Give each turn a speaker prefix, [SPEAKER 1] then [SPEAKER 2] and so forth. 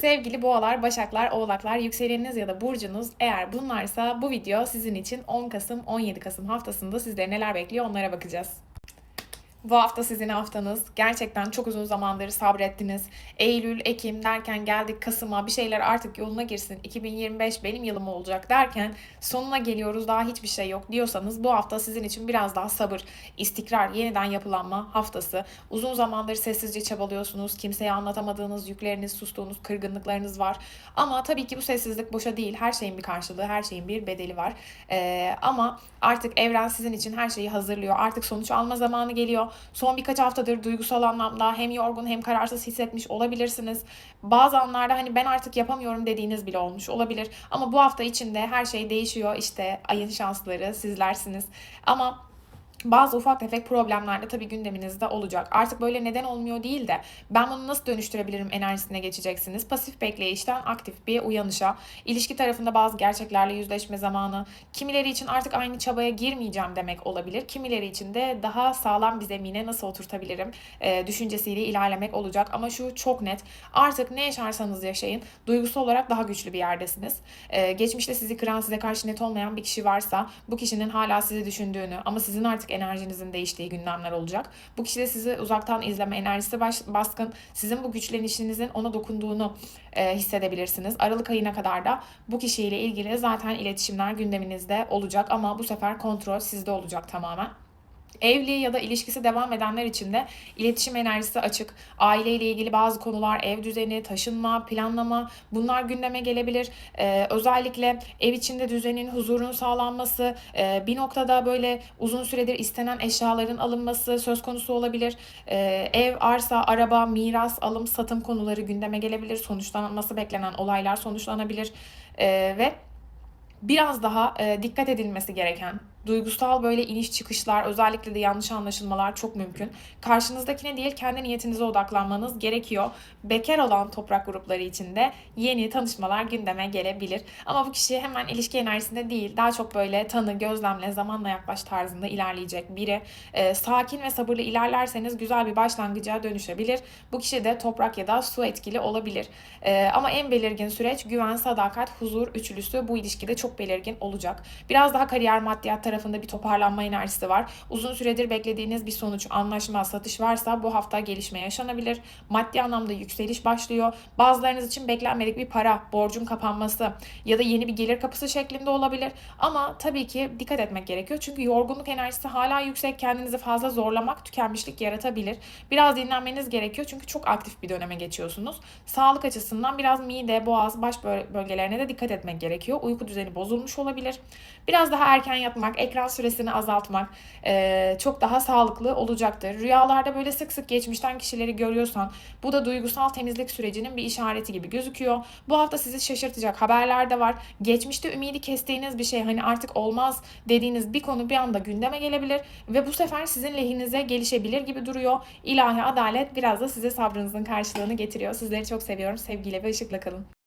[SPEAKER 1] Sevgili boğalar, başaklar, oğlaklar, yükseleniniz ya da burcunuz eğer bunlarsa bu video sizin için 10 Kasım 17 Kasım haftasında sizleri neler bekliyor onlara bakacağız. Bu hafta sizin haftanız. Gerçekten çok uzun zamandır sabrettiniz. Eylül, Ekim derken geldik Kasım'a bir şeyler artık yoluna girsin. 2025 benim yılım olacak derken sonuna geliyoruz daha hiçbir şey yok diyorsanız bu hafta sizin için biraz daha sabır, istikrar, yeniden yapılanma haftası. Uzun zamandır sessizce çabalıyorsunuz. Kimseye anlatamadığınız yükleriniz, sustuğunuz kırgınlıklarınız var. Ama tabii ki bu sessizlik boşa değil. Her şeyin bir karşılığı, her şeyin bir bedeli var. Ee, ama artık evren sizin için her şeyi hazırlıyor. Artık sonuç alma zamanı geliyor. Son birkaç haftadır duygusal anlamda hem yorgun hem kararsız hissetmiş olabilirsiniz. Bazı anlarda hani ben artık yapamıyorum dediğiniz bile olmuş olabilir. Ama bu hafta içinde her şey değişiyor. İşte ayın şansları sizlersiniz. Ama bazı ufak tefek problemler de tabii gündeminizde olacak. Artık böyle neden olmuyor değil de ben bunu nasıl dönüştürebilirim enerjisine geçeceksiniz. Pasif bekleyişten aktif bir uyanışa, ilişki tarafında bazı gerçeklerle yüzleşme zamanı, kimileri için artık aynı çabaya girmeyeceğim demek olabilir. Kimileri için de daha sağlam bir zemine nasıl oturtabilirim e, düşüncesiyle ilerlemek olacak. Ama şu çok net artık ne yaşarsanız yaşayın duygusal olarak daha güçlü bir yerdesiniz. E, geçmişte sizi kıran size karşı net olmayan bir kişi varsa bu kişinin hala sizi düşündüğünü ama sizin artık enerjinizin değiştiği gündemler olacak. Bu kişi de sizi uzaktan izleme enerjisi baş, baskın. Sizin bu güçlenişinizin ona dokunduğunu e, hissedebilirsiniz. Aralık ayına kadar da bu kişiyle ilgili zaten iletişimler gündeminizde olacak ama bu sefer kontrol sizde olacak tamamen. Evli ya da ilişkisi devam edenler için de iletişim enerjisi açık. Aileyle ilgili bazı konular, ev düzeni, taşınma, planlama bunlar gündeme gelebilir. Ee, özellikle ev içinde düzenin, huzurun sağlanması, e, bir noktada böyle uzun süredir istenen eşyaların alınması söz konusu olabilir. Ee, ev, arsa, araba, miras, alım, satım konuları gündeme gelebilir. Sonuçlanması beklenen olaylar sonuçlanabilir. Ee, ve biraz daha e, dikkat edilmesi gereken duygusal böyle iniş çıkışlar özellikle de yanlış anlaşılmalar çok mümkün. Karşınızdakine değil kendi niyetinize odaklanmanız gerekiyor. Bekar olan toprak grupları için de yeni tanışmalar gündeme gelebilir. Ama bu kişi hemen ilişki enerjisinde değil daha çok böyle tanı, gözlemle, zamanla yaklaş tarzında ilerleyecek biri. E, sakin ve sabırlı ilerlerseniz güzel bir başlangıca dönüşebilir. Bu kişi de toprak ya da su etkili olabilir. E, ama en belirgin süreç güven, sadakat, huzur üçlüsü bu ilişkide çok belirgin olacak. Biraz daha kariyer maddiyat tarafında bir toparlanma enerjisi var. Uzun süredir beklediğiniz bir sonuç, anlaşma, satış varsa bu hafta gelişme yaşanabilir. Maddi anlamda yükseliş başlıyor. Bazılarınız için beklenmedik bir para, borcun kapanması ya da yeni bir gelir kapısı şeklinde olabilir. Ama tabii ki dikkat etmek gerekiyor. Çünkü yorgunluk enerjisi hala yüksek. Kendinizi fazla zorlamak tükenmişlik yaratabilir. Biraz dinlenmeniz gerekiyor çünkü çok aktif bir döneme geçiyorsunuz. Sağlık açısından biraz mide, boğaz, baş bölgelerine de dikkat etmek gerekiyor. Uyku düzeni bozulmuş olabilir. Biraz daha erken yatmak, ekran süresini azaltmak e, çok daha sağlıklı olacaktır. Rüyalarda böyle sık sık geçmişten kişileri görüyorsan bu da duygusal temizlik sürecinin bir işareti gibi gözüküyor. Bu hafta sizi şaşırtacak haberler de var. Geçmişte ümidi kestiğiniz bir şey hani artık olmaz dediğiniz bir konu bir anda gündeme gelebilir ve bu sefer sizin lehinize gelişebilir gibi duruyor. İlahi adalet biraz da size sabrınızın karşılığını getiriyor. Sizleri çok seviyorum. Sevgiyle ve ışıkla kalın.